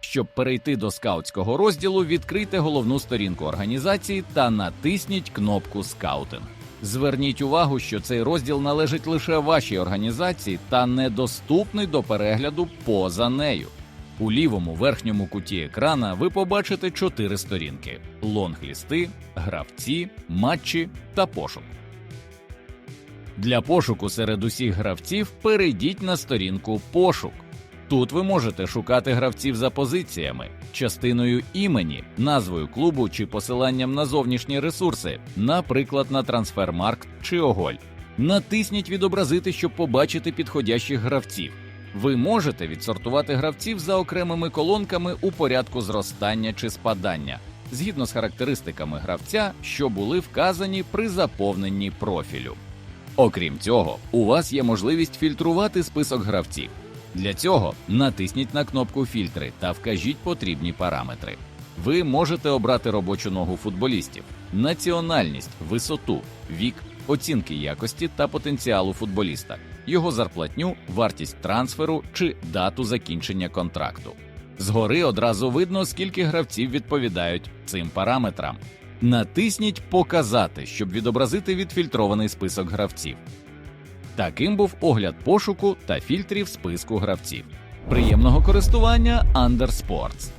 Щоб перейти до скаутського розділу, відкрийте головну сторінку організації та натисніть кнопку Скаутинг. Зверніть увагу, що цей розділ належить лише вашій організації та недоступний до перегляду поза нею. У лівому верхньому куті екрана ви побачите чотири сторінки: лонглісти, гравці, матчі та пошук. Для пошуку серед усіх гравців перейдіть на сторінку Пошук. Тут ви можете шукати гравців за позиціями, частиною імені, назвою клубу чи посиланням на зовнішні ресурси, наприклад, на трансфермаркт чи оголь. Натисніть відобразити, щоб побачити підходящих гравців. Ви можете відсортувати гравців за окремими колонками у порядку зростання чи спадання, згідно з характеристиками гравця, що були вказані при заповненні профілю. Окрім цього, у вас є можливість фільтрувати список гравців. Для цього натисніть на кнопку Фільтри та вкажіть потрібні параметри. Ви можете обрати робочу ногу футболістів, національність, висоту, вік, оцінки якості та потенціалу футболіста, його зарплатню, вартість трансферу чи дату закінчення контракту. Згори одразу видно, скільки гравців відповідають цим параметрам. Натисніть Показати, щоб відобразити відфільтрований список гравців. Таким був огляд пошуку та фільтрів списку гравців. Приємного користування Undersports!